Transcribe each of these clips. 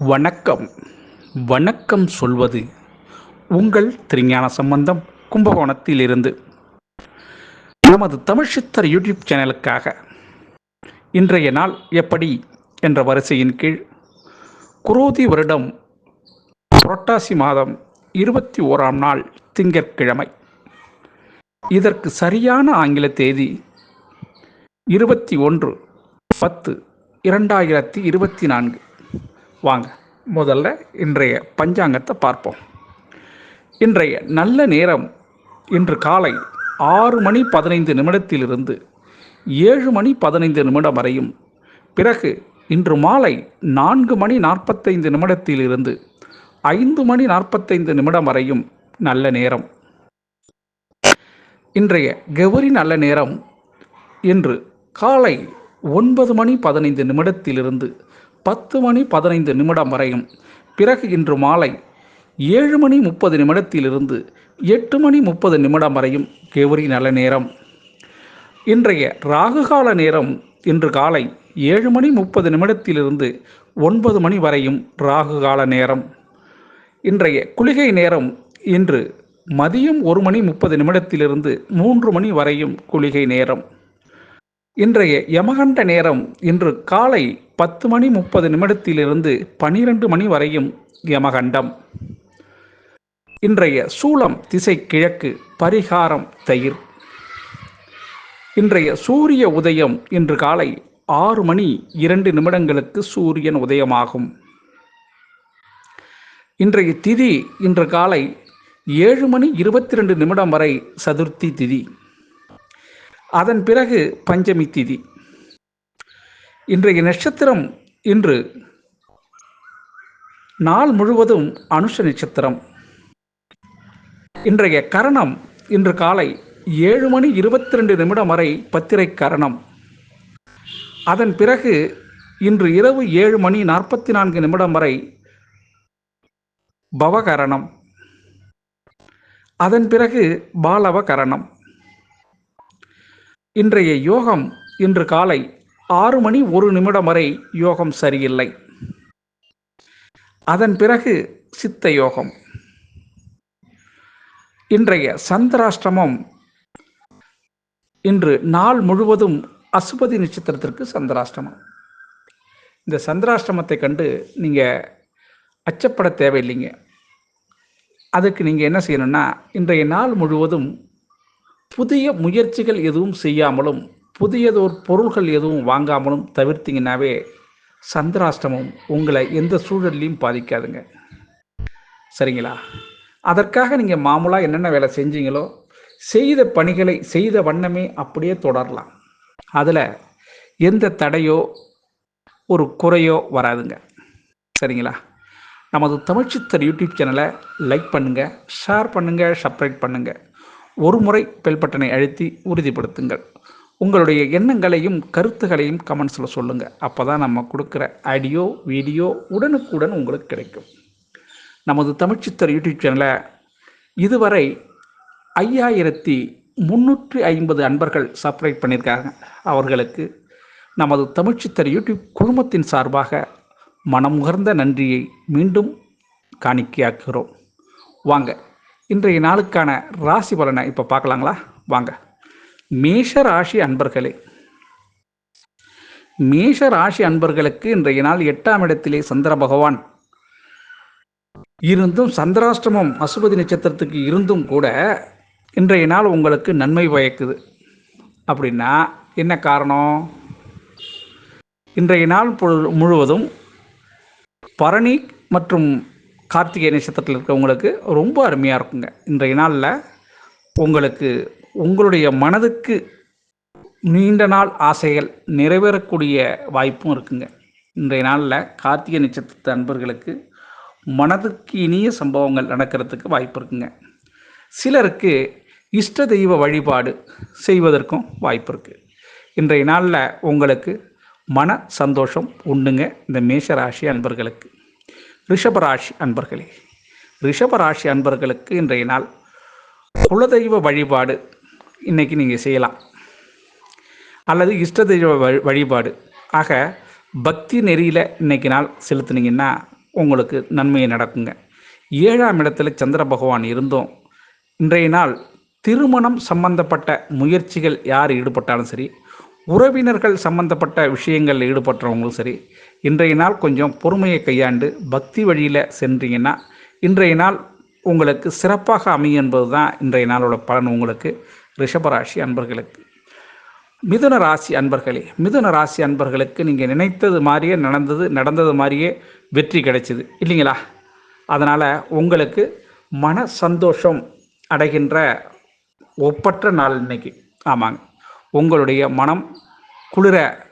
வணக்கம். வணக்கம் சொல்வது உங்கள் திருஞான சம்பந்தம் கும்பகோணத்தில் இருந்து நமது தமிழ் சித்தர் யூடியூப் சேனலுக்காக இன்றைய நாள் எப்படி என்ற வரிசையின் கீழ் குரோதி வருடம் புரட்டாசி மாதம் இருபத்தி ஓராம் நாள் திங்கட்கிழமை. இதற்கு சரியான ஆங்கில தேதி இருபத்தி ஒன்று பத்து இரண்டாயிரத்தி இருபத்தி நான்கு. வாங்க. முதல்ல இன்றைய பஞ்சாங்கத்தை பார்ப்போம். இன்றைய நல்ல நேரம் இன்று காலை ஆறு மணி பதினைந்து நிமிடத்திலிருந்து ஏழு மணி பதினைந்து நிமிடம் வரையும். பிறகு இன்று மாலை நான்கு மணி நாற்பத்தைந்து நிமிடத்திலிருந்து ஐந்து மணி நாற்பத்தைந்து நிமிடம் வரையும் நல்ல நேரம். இன்றைய கௌரி நல்ல நேரம் இன்று காலை ஒன்பது மணி பதினைந்து நிமிடத்திலிருந்து பத்து மணி பதினைந்து நிமிடம் வரையும். பிறகு இன்று மாலை ஏழு மணி முப்பது நிமிடத்திலிருந்து எட்டு மணி முப்பது நிமிடம் வரையும் கெவுரி நல்ல நேரம். இன்றைய ராகுகால நேரம் இன்று காலை ஏழு மணி முப்பது நிமிடத்திலிருந்து ஒன்பது மணி வரையும் ராகுகால நேரம். இன்றைய குளிகை நேரம் இன்று மதியம் ஒரு மணி முப்பது நிமிடத்திலிருந்து மூன்று மணி வரையும் குளிகை நேரம். இன்றைய யமகண்ட நேரம் இன்று காலை பத்து மணி முப்பது நிமிடத்திலிருந்து பனிரெண்டு மணி வரையும் யமகண்டம். இன்றைய சூலம் திசை கிழக்கு பரிகாரம் தயிர். இன்றைய சூரிய உதயம் இன்று காலை ஆறு மணி இரண்டு நிமிடங்களுக்கு சூரியன் உதயமாகும். இன்றைய திதி இன்று காலை ஏழு மணி இருபத்தி ரெண்டு நிமிடம் வரை சதுர்த்தி திதி. அதன் பிறகு பஞ்சமி திதி. இன்றைய நட்சத்திரம் இன்று நாள் முழுவதும் அனுஷ நட்சத்திரம். இன்றைய கரணம் இன்று காலை ஏழு மணி இருபத்தி ரெண்டு நிமிடம் வரை பத்திரை கரணம். அதன் பிறகு இன்று இரவு ஏழு மணி நாற்பத்தி நான்கு நிமிடம் வரை பவகரணம். அதன் பிறகு பாலவ கரணம். இன்றைய யோகம் இன்று காலை ஆறு மணி ஒரு நிமிடம் வரை யோகம் சரியில்லை. அதன் பிறகு சித்த யோகம். இன்றைய சந்திராஷ்டமம் இன்று நாள் முழுவதும் அசுபதி நட்சத்திரத்திற்கு சந்திராஷ்டமம். இந்த சந்திராஷ்டமத்தை கண்டு நீங்கள் அச்சப்பட தேவையில்லைங்க. அதுக்கு நீங்கள் என்ன செய்யணும்னா இன்றைய நாள் முழுவதும் புதிய முயற்சிகள் எதுவும் செய்யாமலும் புதியதோர் பொருள்கள் எதுவும் வாங்காமலும் தவிர்த்திங்கனாவே சந்திராஷ்டமம் உங்களை எந்த சூழல்லையும் பாதிக்காதுங்க. சரிங்களா? அதற்காக நீங்கள் மாமூலாக என்னென்ன வேலை செஞ்சீங்களோ செய்த பணிகளை செய்த வண்ணமே அப்படியே தொடரலாம். அதில் எந்த தடையோ ஒரு குறையோ வராதுங்க. சரிங்களா? நமது தமிழ்ச்சித்தர் யூடியூப் சேனலை லைக் பண்ணுங்கள் ஷேர் பண்ணுங்கள் சப்ஸ்கிரைப் பண்ணுங்கள் ஒரு முறை பெல் பட்டனை அழுத்தி உறுதிப்படுத்துங்கள். உங்களுடைய எண்ணங்களையும் கருத்துகளையும் கமெண்ட்ஸில் சொல்லுங்கள் அப்போ தான் நம்ம கொடுக்குற ஆடியோ வீடியோ உடனுக்குடன் உங்களுக்கு கிடைக்கும். நமது தமிழ்ச்சித்தர் யூடியூப் சேனலை இதுவரை ஐயாயிரத்தி முந்நூற்றி ஐம்பது அன்பர்கள் சப்ஸ்கிரைப் பண்ணியிருக்காங்க. அவர்களுக்கு நமது தமிழ்ச்சித்தர் யூடியூப் குழுமத்தின் சார்பாக மனமுகர்ந்த நன்றியை மீண்டும் காணிக்கையாக்குகிறோம். வாங்க இன்றைய நாளுக்கான ராசி பலனை இப்போ பார்க்கலாங்களா? வாங்க. மேஷ ராசி அன்பர்களே. மேஷ ராசி அன்பர்களுக்கு இன்றைய நாள் எட்டாம் இடத்திலே சந்திர பகவான். இருந்தும் சந்திராஷ்டிரமம் அசுபதி நட்சத்திரத்துக்கு இருந்தும் கூட இன்றைய நாள் உங்களுக்கு நன்மை பயக்குது. அப்படின்னா என்ன காரணம்? இன்றைய நாள் பொழு- முழுவதும் பரணி மற்றும் கார்த்திகை நட்சத்திரத்தில் இருக்கிறவங்களுக்கு ரொம்ப அருமையாக இருக்குங்க. இன்றைய நாளில் உங்களுக்கு உங்களுடைய மனதுக்கு நீண்ட நாள் ஆசைகள் நிறைவேறக்கூடிய வாய்ப்பும் இருக்குங்க. இன்றைய நாளில் கார்த்திகை நட்சத்திரத்து அன்பர்களுக்கு மனதுக்கு இனிய சம்பவங்கள் நடக்கிறதுக்கு வாய்ப்பு இருக்குங்க. சிலருக்கு இஷ்ட தெய்வ வழிபாடு செய்வதற்கும் வாய்ப்பு இருக்குது இன்றைய நாளில் உங்களுக்கு மன சந்தோஷம் உண்டுங்க இந்த மேஷராசி அன்பர்களுக்கு. ரிஷபராசி அன்பர்களே ரிஷபராசி அன்பர்களுக்கு இன்றைய நாள் குலதெய்வ வழிபாடு இன்றைக்கி நீங்கள் செய்யலாம். அல்லது இஷ்ட தெய்வ வழிபாடு. ஆக பக்தி நெறியில் இன்றைக்கி நாள் செலுத்துனீங்கன்னா உங்களுக்கு நன்மையை நடக்குங்க. ஏழாம் இடத்துல சந்திர பகவான் இருந்தோம். இன்றைய நாள் திருமணம் சம்பந்தப்பட்ட முயற்சிகள் யார் ஈடுபட்டாலும் சரி உறவினர்கள் சம்பந்தப்பட்ட விஷயங்களில் ஈடுபட்டவங்களும் சரி இன்றைய நாள் கொஞ்சம் பொறுமையை கையாண்டு பக்தி வழியில் சென்றீங்கன்னா இன்றைய நாள் உங்களுக்கு சிறப்பாக அமையும் என்பது தான் இன்றைய நாளோட பலன் உங்களுக்கு. ரிஷபராசி அன்பர்களுக்கு. மிதுன ராசி அன்பர்களே மிதுன ராசி அன்பர்களுக்கு நீங்கள் நினைத்தது மாதிரியே நடந்தது நடந்தது மாதிரியே வெற்றி கிடைச்சிது. இல்லைங்களா? அதனால் உங்களுக்கு மன சந்தோஷம் அடைகின்ற ஒப்பற்ற நாள் இன்னைக்கு. ஆமாங்க. உங்களுடைய மனம் குளிர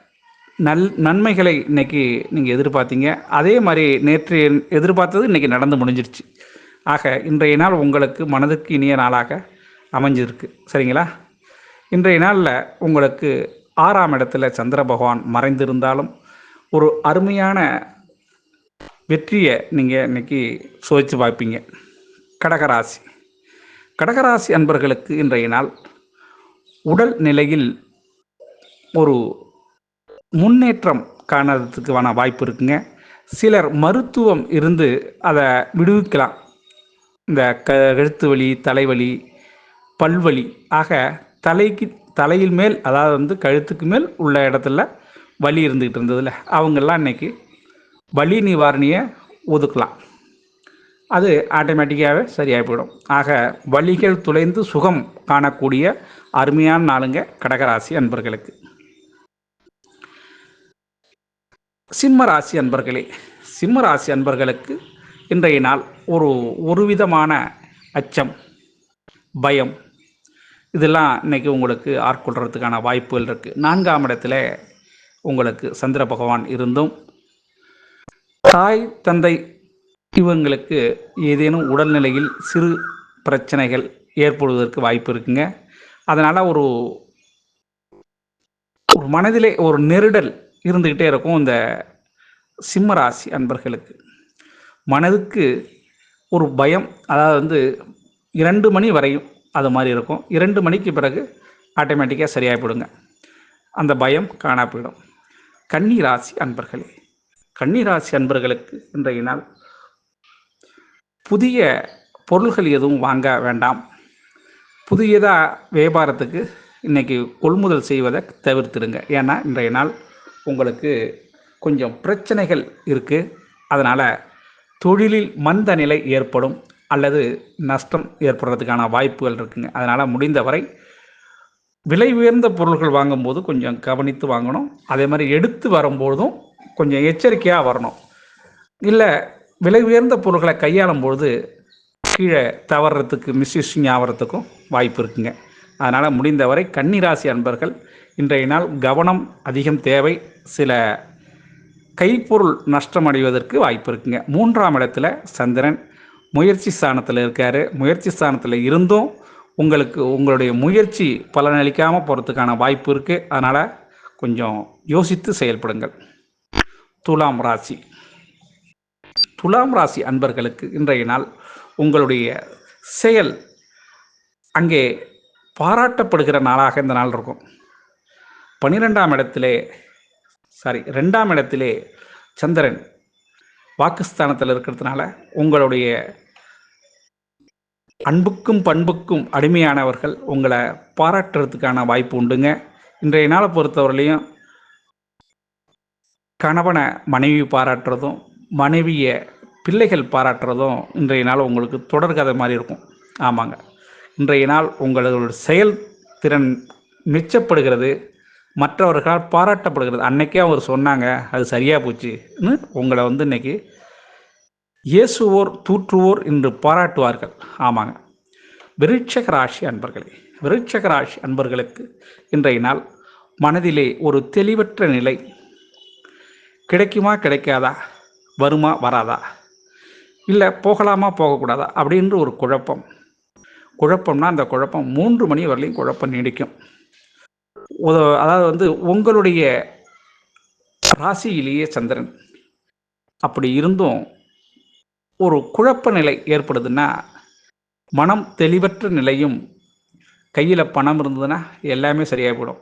நல் நன்மைகளை இன்னைக்கு நீங்கள் எதிர்பார்த்தீங்க. அதே மாதிரி நேற்று எதிர்பார்த்தது இன்னைக்கு நடந்து முடிஞ்சிருச்சு. ஆக இன்றைய நாள் உங்களுக்கு மனதுக்கு இனிய நாளாக அமைஞ்சிருக்கு. சரிங்களா? இன்றைய நாளில் உங்களுக்கு ஆறாம் இடத்துல சந்திர பகவான் மறைந்திருந்தாலும் ஒரு அருமையான வெற்றியை நீங்கள் இன்னைக்கு சுவைச்சு பார்ப்பீங்க. கடகராசி. கடகராசி அன்பர்களுக்கு இன்றைய நாள் உடல் நிலையில் ஒரு முன்னேற்றம் காணறதுக்கான வாய்ப்பு இருக்குங்க. சிலர் மருத்துவம் இருந்து அதை விடுவிக்கலாம். இந்த க கழுத்து வலி தலைவலி பல்வலி. ஆக தலைக்கு தலையில் மேல் அதாவது வந்து கழுத்துக்கு மேல் உள்ள இடத்துல வலி இருந்துக்கிட்டு இருந்ததில்ல அவங்கெல்லாம் இன்றைக்கி வலி நிவாரணியை ஒதுக்கலாம். அது ஆட்டோமேட்டிக்காகவே சரியாகி போயிடும். ஆக வலிகள் துளைந்து சுகம் காணக்கூடிய அருமையான நாளுங்க கடகராசி அன்பர்களுக்கு. சிம்ம ராசி அன்பர்களே சிம்ம ராசி அன்பர்களுக்கு இன்றைய நாள் ஒரு ஒரு விதமான அச்சம் பயம் இதெல்லாம் இன்றைக்கி உங்களுக்கு ஆட்கொள்கிறதுக்கான வாய்ப்புகள் இருக்குது நான்காம் இடத்துல உங்களுக்கு சந்திர பகவான் இருந்தும் தாய் தந்தை இவங்களுக்கு ஏதேனும் உடல்நிலையில் சிறு பிரச்சனைகள் ஏற்படுவதற்கு வாய்ப்பு இருக்குங்க. அதனால் ஒரு ஒரு மனதிலே ஒரு நெருடல் இருந்துக்கிட்டே இருக்கும் இந்த சிம்ம ராசி அன்பர்களுக்கு. மனதுக்கு ஒரு பயம் அதாவது வந்து இரண்டு மணி வரையும் அது மாதிரி இருக்கும். இரண்டு மணிக்கு பிறகு ஆட்டோமேட்டிக்காக சரியாக போடுங்க. அந்த பயம் காணா போயிடும். கன்னி ராசி அன்பர்களே கன்னி ராசி அன்பர்களுக்கு இன்றைய நாள் புதிய பொருள்கள் எதுவும் வாங்க வேண்டாம். புதியதாக வியாபாரத்துக்கு இன்றைக்கி கொள்முதல் செய்வதை தவிர்த்துடுங்க. ஏன்னா இன்றைய நாள் உங்களுக்கு கொஞ்சம் பிரச்சனைகள் இருக்குது அதனால் தொழிலில் மந்த நிலை ஏற்படும். அல்லது நஷ்டம் ஏற்படுறதுக்கான வாய்ப்புகள் இருக்குங்க. அதனால் முடிந்தவரை விலை உயர்ந்த பொருள்கள் வாங்கும்போது கொஞ்சம் கவனித்து வாங்கணும். அதே மாதிரி எடுத்து வரும்போதும் கொஞ்சம் எச்சரிக்கையாக வரணும். இல்லை விலை உயர்ந்த பொருட்களை கையாளும் பொழுது கீழே தவறுறதுக்கு மிஸ்யூஸிங் ஆகிறதுக்கும் வாய்ப்பு இருக்குங்க. அதனால் முடிந்தவரை கன்னிராசி அன்பர்கள் இன்றைய நாள் கவனம் அதிகம் தேவை. சில கைப்பொருள் நஷ்டம் அடைவதற்கு வாய்ப்பு இருக்குங்க. மூன்றாம் இடத்துல சந்திரன் முயற்சி ஸ்தானத்தில் இருக்கார். முயற்சி ஸ்தானத்தில் இருந்தும் உங்களுக்கு உங்களுடைய முயற்சி பலனளிக்காமல் போகிறதுக்கான வாய்ப்பு இருக்குது அதனால் கொஞ்சம் யோசித்து செயல்படுங்கள். துலாம் ராசி. துலாம் ராசி அன்பர்களுக்கு இன்றைய நாள் உங்களுடைய செயல் அங்கே பாராட்டப்படுகிற நாளாக இந்த நாள் இருக்கும். பன்னிரெண்டாம் இடத்திலே சாரி ரெண்டாம் இடத்திலே சந்திரன் வாக்குஸ்தானத்தில் இருக்கிறதுனால உங்களுடைய அன்புக்கும் பண்புக்கும் அடிமையானவர்கள் உங்களை பாராட்டுறதுக்கான வாய்ப்பு உண்டுங்க. இன்றைய நாளை பொறுத்தவரையிலையும் கணவனை மனைவி பாராட்டுறதும் மனைவியை பிள்ளைகள் பாராட்டுறதும் இன்றைய நாள் உங்களுக்கு தொடர்கதை மாதிரி இருக்கும். ஆமாங்க. இன்றைய நாள் உங்களோட செயல்திறன் மிச்சப்படுகிறது மற்றவர்களால் பாராட்டப்படுகிறது. அன்னைக்கே அவர் சொன்னாங்க அது சரியாக போச்சுன்னு உங்களை வந்து இன்னைக்கு இயேசுவோர் தூற்றுவோர் என்று பாராட்டுவார்கள். ஆமாங்க. விருட்சக ராசி அன்பர்களே விருட்சக ராசி அன்பர்களுக்கு இன்றைய நாள் மனதிலே ஒரு தெளிவற்ற நிலை. கிடைக்குமா கிடைக்காதா? வருமா வராதா? இல்லை போகலாமா போகக்கூடாதா? அப்படின்ற ஒரு குழப்பம். குழப்பம்னா அந்த குழப்பம் மூன்று மணி வரலையும் குழப்பம் நீடிக்கும். அதாவது வந்து உங்களுடைய ராசியிலேயே சந்திரன். அப்படி இருந்தும் ஒரு குழப்ப நிலை ஏற்படுதுன்னா மனம் தெளிவற்ற நிலையும் கையில் பணம் இருந்ததுன்னா எல்லாமே சரியாக போயிடும்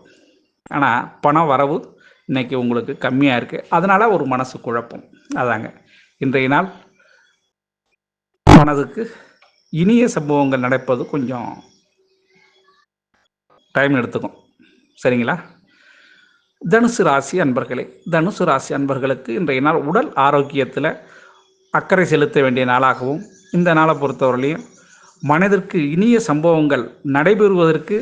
ஆனால் பண வரவு இன்றைக்கி உங்களுக்கு கம்மியாக இருக்குது அதனால் ஒரு மனசு குழப்பம். அதாங்க. இன்றைய நாள் மனதுக்கு இனிய சம்பவங்கள் நடப்பது கொஞ்சம் டைம் எடுத்துக்கும். சரிங்களா? தனுசு ராசி அன்பர்களே தனுசு ராசி அன்பர்களுக்கு இன்றைய நாள் உடல் ஆரோக்கியத்தில் அக்கறை செலுத்த வேண்டிய நாளாகவும் இந்த நாளை பொறுத்தவரையிலையும் மனதிற்கு இனிய சம்பவங்கள் நடைபெறுவதற்கு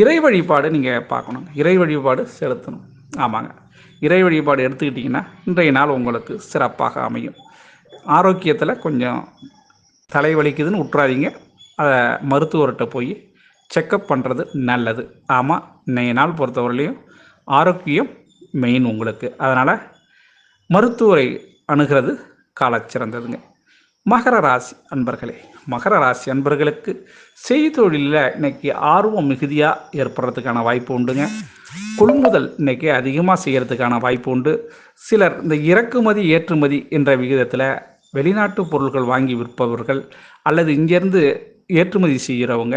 இறை வழிபாடு நீங்கள் பார்க்கணும். இறை வழிபாடு செலுத்தணும். ஆமாங்க. இறை வழிபாடு எடுத்துக்கிட்டிங்கன்னா இன்றைய நாள் உங்களுக்கு சிறப்பாக அமையும். ஆரோக்கியத்தில் கொஞ்சம் தலைவலிக்குதுன்னு விட்றாதீங்க அதை மருத்துவர்கிட்ட போய் செக்கப் பண்ணுறது நல்லது. ஆமாம் இன்றைய நாள் பொறுத்தவரையிலையும் ஆரோக்கியம் மெயின் உங்களுக்கு. அதனால் மருத்துவரை அணுகிறது காலச்சிறந்ததுங்க. மகர ராசி அன்பர்களே மகர ராசி அன்பர்களுக்கு செய்தொழிலில் இன்னைக்கு ஆர்வம் மிகுதியாக ஏற்படுறதுக்கான வாய்ப்பு உண்டுங்க. கொள்முதல் இன்னைக்கு அதிகமாக செய்கிறதுக்கான வாய்ப்பு உண்டு. சிலர் இந்த இறக்குமதி ஏற்றுமதி என்ற விகிதத்தில் வெளிநாட்டு பொருட்கள் வாங்கி விற்பவர்கள் அல்லது இங்கேருந்து ஏற்றுமதி செய்கிறவங்க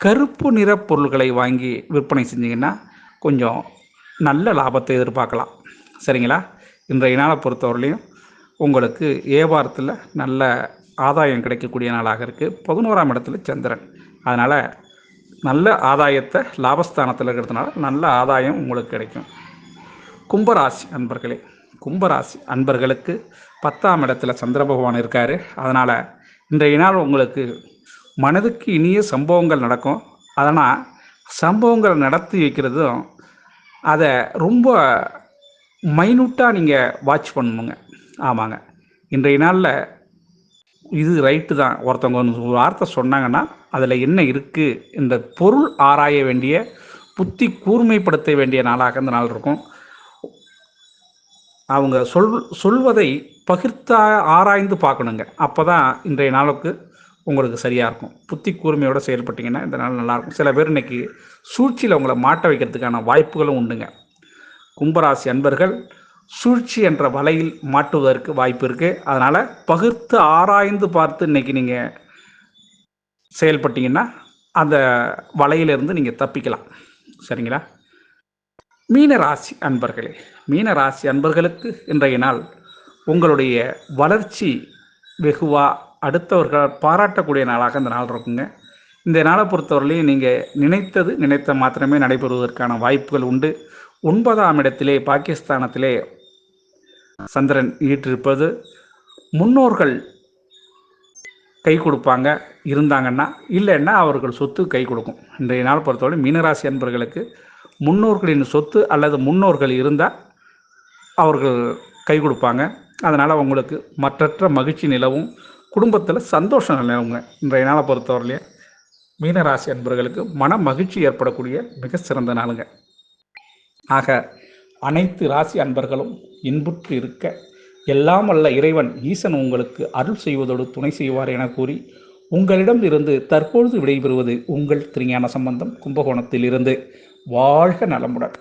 கருப்பு நிற பொருள்களை வாங்கி விற்பனை செஞ்சிங்கன்னா கொஞ்சம் நல்ல லாபத்தை எதிர்பார்க்கலாம். சரிங்களா? இன்றைய நாளை பொறுத்தவரையிலையும் உங்களுக்கு வியாபாரத்தில் நல்ல ஆதாயம் கிடைக்கக்கூடிய நாளாக இருக்குது பதினோராம் இடத்துல சந்திரன். அதனால் நல்ல ஆதாயத்தை லாபஸ்தானத்தில் இருக்கிறதுனால நல்ல ஆதாயம் உங்களுக்கு கிடைக்கும். கும்பராசி அன்பர்களே கும்பராசி அன்பர்களுக்கு பத்தாம் இடத்துல சந்திர பகவான் இருக்கார். அதனால் இன்றைய நாள் உங்களுக்கு மனதுக்கு இனிய சம்பவங்கள் நடக்கும். அதனால் சம்பவங்கள் நடத்தி வைக்கிறதும் அதை ரொம்ப மைனூட்டாக நீங்கள் வாட்ச் பண்ணணுங்க ஆமாங்க. இன்றைய நாளில் இது ரைட்டு தான். ஒருத்தவங்க ஒரு வார்த்தை சொன்னாங்கன்னா அதில் என்ன இருக்குது இந்த பொருள் ஆராய வேண்டிய புத்தி கூர்மைப்படுத்த வேண்டிய நாளாக இந்த நாள் இருக்கும். அவங்க சொல் சொல்வதை பகிர்த்தா ஆராய்ந்து பார்க்கணுங்க. அப்போ தான் இன்றைய நாளுக்கு உங்களுக்கு சரியாக இருக்கும். புத்தி கூர்மையோடு செயல்பட்டிங்கன்னா இந்த நாள் நல்லாயிருக்கும் சில பேர் இன்றைக்கி சூழ்ச்சியில் உங்களை மாட்ட வைக்கிறதுக்கான வாய்ப்புகளும் உண்டுங்க. கும்பராசி அன்பர்கள் சூழ்ச்சி என்ற வலையில் மாட்டுவதற்கு வாய்ப்பு இருக்குது அதனால் பகுத்து ஆராய்ந்து பார்த்து இன்றைக்கி நீங்கள் செயல்பட்டீங்கன்னா அந்த வலையிலிருந்து நீங்கள் தப்பிக்கலாம். சரிங்களா? மீன ராசி அன்பர்களே மீன ராசி அன்பர்களுக்கு இன்றைய நாள் உங்களுடைய வளர்ச்சி வெகுவாக அடுத்தவர்கள் பாராட்டக்கூடிய நாளாக இந்த நாள் இருக்குங்க. இந்த நாளை பொறுத்தவரையிலையும் நீங்கள் நினைத்தது நினைத்த மாத்திரமே நடைபெறுவதற்கான வாய்ப்புகள் உண்டு. ஒன்பதாம் இடத்திலே பாகிஸ்தானத்திலே சந்திரன் ஈட்டிருப்பது முன்னோர்கள் கை கொடுப்பாங்க இருந்தாங்கன்னா இல்லைன்னா அவர்கள் சொத்து கை கொடுக்கும். இன்றைய நாள் பொறுத்தவரை மீனராசி அன்பர்களுக்கு முன்னோர்களின் சொத்து அல்லது முன்னோர்கள் இருந்தால் அவர்கள் கை கொடுப்பாங்க. அதனால் அவங்களுக்கு மற்றற்ற மகிழ்ச்சி நிலவும் குடும்பத்தில் சந்தோஷம் நிலவுங்க. இன்றைய நாளை பொறுத்தவரையிலே மீனராசி அன்பர்களுக்கு மன மகிழ்ச்சி ஏற்படக்கூடிய மிக சிறந்த நாளுங்க. ஆக அனைத்து ராசி அன்பர்களும் இன்புற்று இருக்க எல்லாம் அல்ல இறைவன் ஈசன் உங்களுக்கு அருள் செய்வதோடு துணை செய்வார் என கூறி உங்களிடம் இருந்து தற்பொழுது விடைபெறுவது உங்கள் திருஞான சம்பந்தம் கும்பகோணத்தில் இருந்து வாழ்க நலமுடன்.